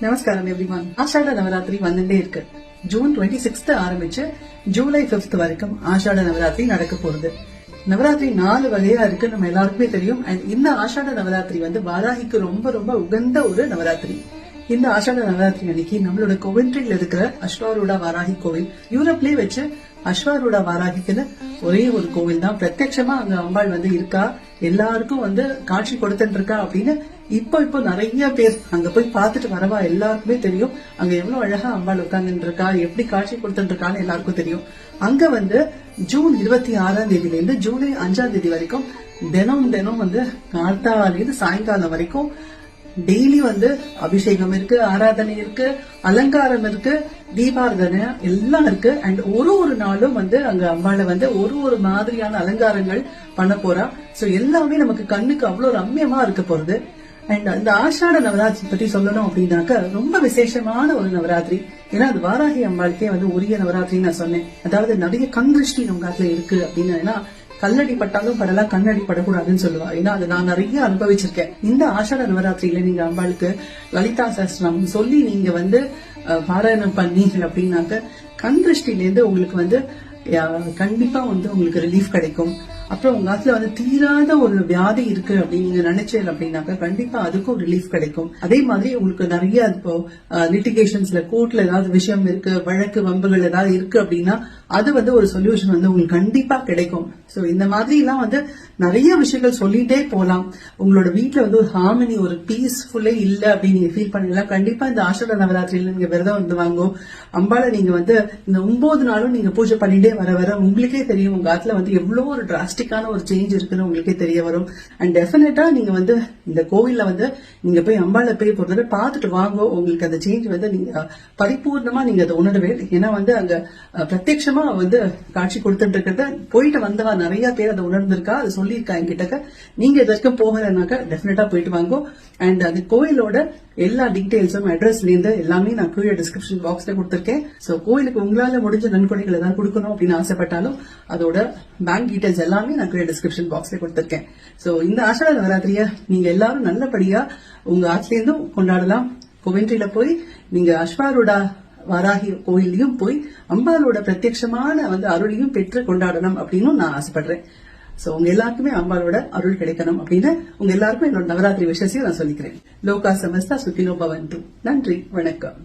நமஸ்காரம் எவ்ரிவான் ஆஷாட நவராத்திரி வந்துட்டே இருக்கு. ஜூன் டுவெண்ட்டி சிக்ஸ்த் ஆரம்பிச்சு ஜூலை பிப்த் வரைக்கும் ஆஷாட நவராத்திரி நடக்க போகுது. நவராத்திரி நாலு வகையா இருக்கு நம்ம எல்லாருக்குமே தெரியும். இந்த ஆஷாட நவராத்திரி வந்து வாராகிக்கு ரொம்ப ரொம்ப உகந்த ஒரு நவராத்திரி. இந்த ஆஷாட நவராத்திரி அன்னைக்கு நம்மளோட கோவென்ட்ரியில் இருக்கிற அஸ்வாரூடா வாராகி கோவில் யூரோப்லயே வச்சு அஸ்வாரூடா வாராகிக்குன்னு ஒரே ஒரு கோவில் தான். பிரத்யட்சமா அங்க அம்பாள் வந்து இருக்கா? எல்லாருக்கும் வந்து காட்சி கொடுத்துட்டு இருக்கா அப்படின்னு இப்ப இப்போ நிறைய பேர் அங்க போய் பார்த்துட்டு வரவா எல்லாருக்குமே தெரியும். அங்க எவ்வளவு அழகா அம்பாள் உட்கார்ந்துட்டு இருக்கா எப்படி காட்சி கொடுத்துட்டு இருக்கான்னு எல்லாருக்கும் தெரியும். அங்க வந்து ஜூன் இருபத்தி ஆறாம் தேதியில இருந்து ஜூலை அஞ்சாம் தேதி வரைக்கும் தினம் தினம் வந்து கார்த்தாலிருந்து சாயங்காலம் வரைக்கும் டெய்லி வந்து அபிஷேகம் இருக்கு ஆராதனை இருக்கு அலங்காரம் இருக்கு தீபாராதனை எல்லாம் இருக்கு. அண்ட் ஒரு ஒரு நாளும் வந்து அங்க அம்பாளை வந்து ஒரு ஒரு மாதிரியான அலங்காரங்கள் பண்ண போறா. சோ எல்லாமே நமக்கு கண்ணுக்கு அவ்வளவு ரம்யமா இருக்க போறது. அண்ட் அந்த ஆஷாட நவராத்திரி பத்தி சொல்லணும் அப்படின்னாக்க ரொம்ப விசேஷமான ஒரு நவராத்திரி. ஏன்னா அது வாராகி அம்பாளுக்கே வந்து உரிய நவராத்திரி நான் சொன்னேன். அதாவது நிறைய கண் திருஷ்டி நம்ம காலத்துல இருக்கு அப்படின்னு ஏன்னா கல்லடி பட்டாலும் படலாம் கண்ணடி படக்கூடாதுன்னு சொல்லுவா ஏன்னா அது நான் நிறைய அனுபவிச்சிருக்கேன். இந்த ஆஷாட நவராத்திரியில நீங்க அம்பாளுக்கு லலிதா சாஸ்திரம் சொல்லி நீங்க வந்து பாராயணம் பண்ணீங்க அப்படின்னாக்க கண் திருஷ்டில இருந்து உங்களுக்கு வந்து கண்டிப்பா வந்து உங்களுக்கு ரிலீஃப் கிடைக்கும். அப்புறம் உங்க ஆத்துல வந்து தீராத ஒரு வியாதி இருக்கு அப்படின்னு நீங்க நினைச்சேன் அப்படின்னாக்க கண்டிப்பா அதுக்கும் ரிலீஃப் கிடைக்கும். அதே மாதிரி உங்களுக்கு நிறைய இப்போ லிட்டிகேஷன்ஸ்ல கோர்ட்ல ஏதாவது விஷயம் இருக்கு வழக்கு வம்புகள் ஏதாவது இருக்கு அப்படின்னா அது வந்து ஒரு சொல்யூஷன் வந்து உங்களுக்கு கண்டிப்பா கிடைக்கும். சோ இந்த மாதிரி எல்லாம் வந்து நிறைய விஷயங்கள் சொல்லிட்டே போலாம். உங்களோட வீட்டுல வந்து ஒரு ஹார்மனி ஒரு பீஸ்ஃபுல்லே இல்ல அப்படின்னு நீங்க ஃபீல் பண்ணீங்களா கண்டிப்பா இந்த ஆஷாட நவராத்திரியில நீங்க விரதம் வந்து வாங்கோ. அம்பால நீங்க வந்து இந்த ஒன்பது நாளும் நீங்க பூஜை பண்ணிட்டே வர வர உங்களுக்கே தெரியும். உங்க ஆத்துல வந்து எவ்வளவு ஒரு டிராஸ்டிக்கான ஒரு சேஞ்ச் இருக்குன்னு உங்களுக்கே தெரிய வரும். அண்ட் டெஃபினட்டா நீங்க வந்து இந்த கோவில்ல வந்து நீங்க போய் அம்பால போய் பொறுத்தவரை பார்த்துட்டு வாங்க உங்களுக்கு அந்த சேஞ்ச் வந்து நீங்க பரிபூர்ணமா நீங்க அதை உணரவே ஏன்னா வந்து அங்க பிரத்யட்சமா வந்து காட்சி கொடுத்துட்டு இருக்கிறத போயிட்டு வந்தவா நிறைய பேர் அதை உணர்ந்திருக்கா அதை சொல்லியிருக்கா என்கிட்ட நீங்க இது வரைக்கும் போகலைனாக்கா டெஃபினட்டா போயிட்டு வாங்க. அண்ட் அது கோயிலோட எல்லா டீடைல்ஸும் அட்ரஸ்ல இருந்து எல்லாமே நான் கீழே டிஸ்கிரிப்ஷன் பாக்ஸ்ல கொடுத்திருக்கேன். சோ கோயிலுக்கு உங்களால முடிஞ்ச நன்கொடைகள் ஏதாவது கொடுக்கணும் அப்படின்னு ஆசைப்பட்டாலும் அதோட பேங்க் டீடைல்ஸ் எல்லாமே எல்லாமே நான் கீழே டிஸ்கிரிப்ஷன் பாக்ஸ்ல கொடுத்துருக்கேன். சோ இந்த ஆஷாட நவராத்திரிய நீங்க எல்லாரும் நல்லபடியா உங்க ஆட்சிலேருந்தும் கொண்டாடலாம். கொவென்ட்ரியில போய் நீங்க அஸ்வாரோட வாராகி கோயிலையும் போய் அம்பாலோட பிரத்யட்சமான வந்து அருளையும் பெற்று கொண்டாடணும் அப்படின்னு நான் ஆசைப்படுறேன். சோ உங்க எல்லாருக்குமே அம்பாலோட அருள் கிடைக்கணும் அப்படின்னு உங்க எல்லாருக்கும் என்னோட நவராத்திரி விஷயத்தையும் நான் சொல்லிக்கிறேன். லோகா சமஸ்தா சுகினோ பவந்து நன்றி வணக்கம்.